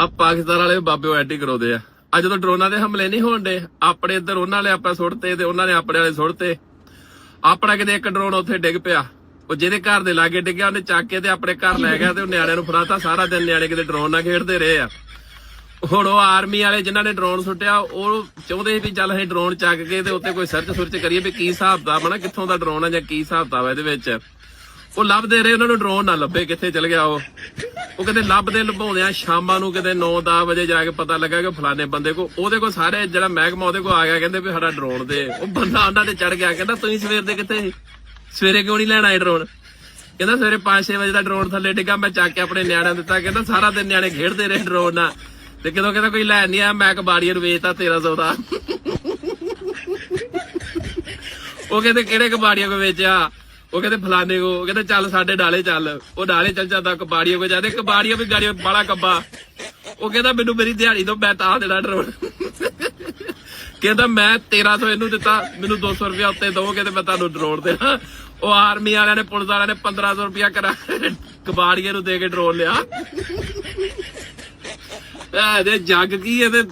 ਆ ਪਾਕਿਸਤਾਨ ਵਾਲੇ ਬਾਬੇ ਐਂਟੀ ਕਰਾਉਂਦੇ ਆ। ਅੱਜ ਜਦੋਂ ਡਰੋਨਾਂ ਦੇ ਹਮਲੇ ਨਹੀਂ ਹੋਣ ਆਪਣੇ ਇੱਧਰ ਉਹਨਾਂ ਨੇ ਆਪਾਂ ਸੁੱਟਤੇ ਤੇ ਉਹਨਾਂ ਨੇ ਆਪਣੇ ਵਾਲੇ ਸੁੱਟਤੇ। ਆਪਣਾ ਕਿਤੇ ਇੱਕ ਡਰੋਨ ਉੱਥੇ ਡਿੱਗ ਪਿਆ। ਉਹ ਜਿਹਦੇ ਘਰ ਦੇ ਲਾਗੇ ਡਿੱਗਿਆ, ਉਹਨੇ ਚੱਕ ਕੇ ਤੇ ਆਪਣੇ ਘਰ ਲੈ ਗਿਆ ਤੇ ਉਹ ਨਿਆਣਿਆਂ ਨੂੰ ਫੜਾਤਾ। ਸਾਰਾ ਦਿਨ ਨਿਆਣੇ ਕਿਤੇ ਡਰੋਨ ਨਾਲ ਖੇਡਦੇ ਰਹੇ ਆ। ਹੁਣ ਉਹ ਆਰਮੀ ਵਾਲੇ ਜਿਨ੍ਹਾਂ ਨੇ ਡਰੋਨ ਸੁੱਟਿਆ, ਉਹ ਚਾਹੁੰਦੇ ਸੀ ਵੀ ਚੱਲ ਅਸੀਂ ਡਰੋਨ ਚੱਕ ਕੇ ਤੇ ਉੱਤੇ ਕੋਈ ਸਰਚ ਸੁਰਚ ਕਰੀਏ ਵੀ ਕੀ ਹਿਸਾਬ ਦਾ ਬਣਾ ਕਿੱਥੋਂ ਦਾ ਡਰੋਨ ਆ ਜਾਂ ਕੀ ਹਿਸਾਬ ਦਾ ਵਾ ਇਹਦੇ ਵਿੱਚ। ਉਹ ਲੱਭਦੇ ਰਹੇ, ਉਹਨਾਂ ਨੂੰ ਡਰੋਨ ਨਾ ਲੱਭੇ ਕਿੱਥੇ ਚਲ ਗਿਆ ਉਹ। ਉਹ ਕਹਿੰਦੇ ਲੱਭਦੇ ਲਭਾਉਂਦੇ ਆ, ਸ਼ਾਮਾਂ ਨੂੰ ਕਿਤੇ 9-10 ਵਜੇ ਜਾ ਕੇ ਪਤਾ ਲੱਗਾ ਕਿ ਫਲਾਣੇ ਬੰਦੇ ਕੋ ਉਹਦੇ ਕੋ ਸਾਰੇ ਜਿਹੜਾ ਮਹਿਕਮਾ ਉਹਦੇ ਕੋ ਆ ਗਿਆ, ਕਹਿੰਦੇ ਵੀ ਸਾਡਾ ਡਰੋਨ ਦੇ। ਉਹ ਬੰਦਾ ਉਹਨਾਂ ਤੇ ਚੜ ਗਿਆ, ਕਹਿੰਦਾ ਤੁਸੀਂ ਸਵੇਰ ਦੇ ਕਿੱਥੇ ਸੀ? ਸਵੇਰੇ ਕਿਉਂ ਨਹੀਂ ਲੈਣ ਆਏ ਡਰੋਨ ਕਹਿੰਦਾ ਸਵੇਰੇ 5-6 ਵਜੇ ਦਾ ਡਰੋਨ ਥੱਲੇ ਡਿੱਗਾ, ਮੈਂ ਚੱਕ ਕੇ ਆਪਣੇ ਨਿਆਣਿਆਂ ਦਿੱਤਾ, ਕਹਿੰਦਾ ਸਾਰਾ ਦਿਨ ਨਿਆਣੇ ਖੇਡਦੇ ਰਹੇ ਡਰੋਨ ਨਾਲ। ਤੇ ਕਿਦੋਂ ਕਹਿੰਦਾ ਕੋਈ ਲੈਣ ਨਹੀਂ ਆ ਮੈਂ ਕਬਾੜੀਆਂ ਨੂੰ ਵੇਚਤਾ 1300 ਦਾ। ਉਹ ਕਹਿੰਦੇ ਕਿਹੜੇ ਕਬਾੜੀਆਂ ਕੋ ਵੇਚਿਆ? ਉਹ ਕਹਿੰਦੇ ਫਲਾਣੇ ਕੋ, ਉਹ ਕਹਿੰਦੇ ਚੱਲ ਸਾਡੇ ਡਾਲੇ ਚੱਲ। ਉਹ ਡਾਲੇ ਚੱਲ ਜਾਂਦਾ, ਕਬਾੜੀਆਂ ਕੋ ਜਾਂਦੇ, ਕਬਾੜੀਆਂ ਵੀ ਗਾੜੀਆਂ ਬਾਲਾ ਕੱਬਾ। ਉਹ ਕਹਿੰਦਾ ਮੈਨੂੰ ਮੇਰੀ ਦਿਹਾੜੀ ਤੋਂ ਮੈਂ ਤਾਂ ਦੇਣਾ ਡਰੋਨ। ਕਹਿੰਦਾ ਮੈਂ 1300 ਇਹਨੂੰ ਦਿੱਤਾ, ਮੈਨੂੰ 200 ਰੁਪਇਆ ਉੱਤੇ ਦਵੋਗੇ ਤੇ ਮੈਂ ਤੁਹਾਨੂੰ ਡਰੋਨ ਦੇਣਾ। ਉਹ ਆਰਮੀ ਵਾਲਿਆਂ ਨੇ, ਪੁਲਿਸ ਵਾਲਿਆਂ ਨੇ 1500 ਰੁਪਇਆ ਕਰਾ ਕਬਾੜੀਏ ਨੂੰ ਦੇ ਕੇ ਡਰੋਨ ਲਿਆ। ਇਹ ਦੇ ਜੱਗ ਕੀ ਇਹਦੇ?